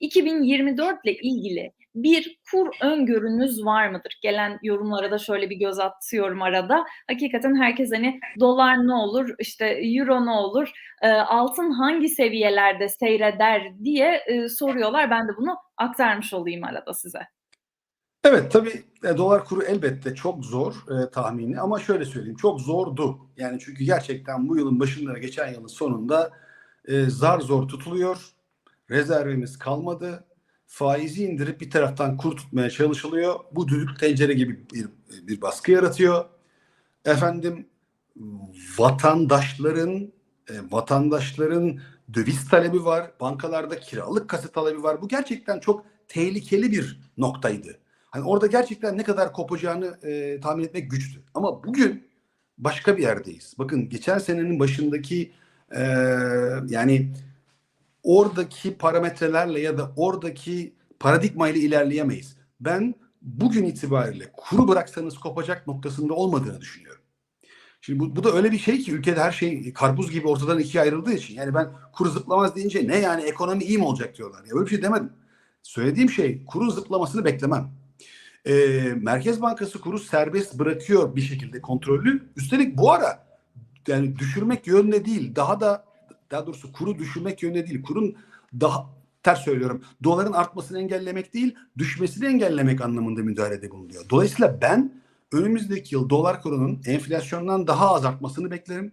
2024 ile ilgili bir kur öngörünüz var mıdır? Gelen yorumlara da şöyle bir göz atıyorum arada. Hakikaten herkes hani dolar ne olur, işte euro ne olur, e, altın hangi seviyelerde seyreder diye e, soruyorlar. Ben de bunu aktarmış olayım arada size. Evet tabii e, dolar kuru elbette çok zor e, tahmini ama şöyle söyleyeyim çok zordu. Yani çünkü gerçekten bu yılın başında geçen yılın sonunda e, zar zor tutuluyor. Rezervimiz kalmadı. Faizi indirip bir taraftan kur tutmaya çalışılıyor. Bu düdük tencere gibi bir, bir baskı yaratıyor. Efendim vatandaşların e, vatandaşların döviz talebi var. Bankalarda kiralık kasa talebi var. Bu gerçekten çok tehlikeli bir noktaydı. Hani orada gerçekten ne kadar kopacağını e, tahmin etmek güçtü. Ama bugün başka bir yerdeyiz. Bakın geçen senenin başındaki e, yani oradaki parametrelerle ya da oradaki paradigmayla ilerleyemeyiz. Ben bugün itibariyle kuru bıraksanız kopacak noktasında olmadığını düşünüyorum. Şimdi bu, bu da öyle bir şey ki ülkede her şey karpuz gibi ortadan ikiye ayrıldığı için. Yani ben kuru zıplamaz deyince ne yani ekonomi iyi mi olacak diyorlar. Ya böyle bir şey demedim. Söylediğim şey kuru zıplamasını beklemem. Ee, Merkez Bankası kuru serbest bırakıyor bir şekilde kontrollü. Üstelik bu ara yani düşürmek yönünde değil daha da daha doğrusu kuru düşürmek yönünde değil. Kurun daha ters söylüyorum. Doların artmasını engellemek değil, düşmesini engellemek anlamında müdahalede bulunuyor. Dolayısıyla ben önümüzdeki yıl dolar kurunun enflasyondan daha az artmasını beklerim.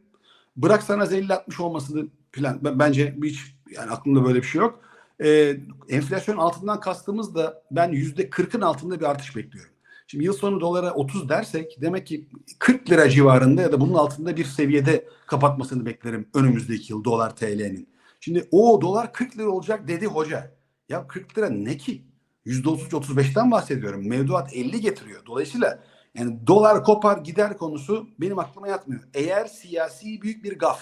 Bıraksanız 50-60 olmasını plan bence hiç yani aklımda böyle bir şey yok. Ee, enflasyon altından kastımız da ben yüzde 40'ın altında bir artış bekliyorum. Şimdi yıl sonu dolara 30 dersek demek ki 40 lira civarında ya da bunun altında bir seviyede kapatmasını beklerim önümüzdeki yıl dolar TL'nin. Şimdi o dolar 40 lira olacak dedi hoca. Ya 40 lira ne ki? %33-35'ten bahsediyorum. Mevduat 50 getiriyor. Dolayısıyla yani dolar kopar gider konusu benim aklıma yatmıyor. Eğer siyasi büyük bir gaf,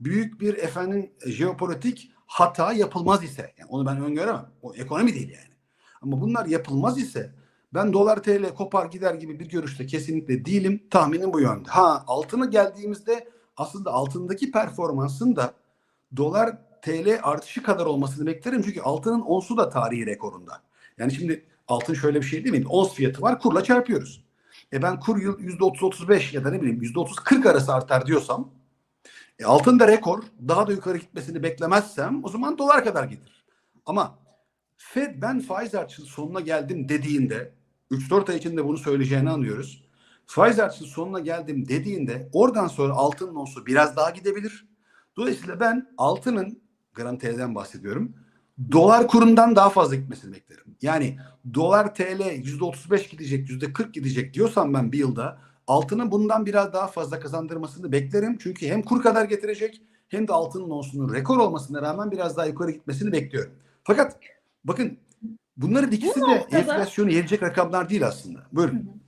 büyük bir efendim jeopolitik hata yapılmaz ise, yani onu ben öngöremem. O ekonomi değil yani. Ama bunlar yapılmaz ise ben dolar TL kopar gider gibi bir görüşte kesinlikle değilim. Tahminim bu yönde. Ha altına geldiğimizde aslında altındaki performansın da dolar TL artışı kadar olmasını beklerim. Çünkü altının onsu da tarihi rekorunda. Yani şimdi altın şöyle bir şey değil mi? Ons fiyatı var kurla çarpıyoruz. E ben kur yıl %30-35 ya da ne bileyim %30-40 arası artar diyorsam e altın da rekor daha da yukarı gitmesini beklemezsem o zaman dolar kadar gelir. Ama Fed ben faiz artışının sonuna geldim dediğinde 3-4 ay içinde bunu söyleyeceğini anlıyoruz. Faiz sonuna geldim dediğinde oradan sonra altının onsu biraz daha gidebilir. Dolayısıyla ben altının gram TL'den bahsediyorum. Dolar kurundan daha fazla gitmesini beklerim. Yani dolar TL %35 gidecek, %40 gidecek diyorsam ben bir yılda altının bundan biraz daha fazla kazandırmasını beklerim. Çünkü hem kur kadar getirecek hem de altının onsunun rekor olmasına rağmen biraz daha yukarı gitmesini bekliyorum. Fakat bakın bunların ikisi Bu de noktada- enflasyonu yenecek rakamlar değil aslında. Buyurun.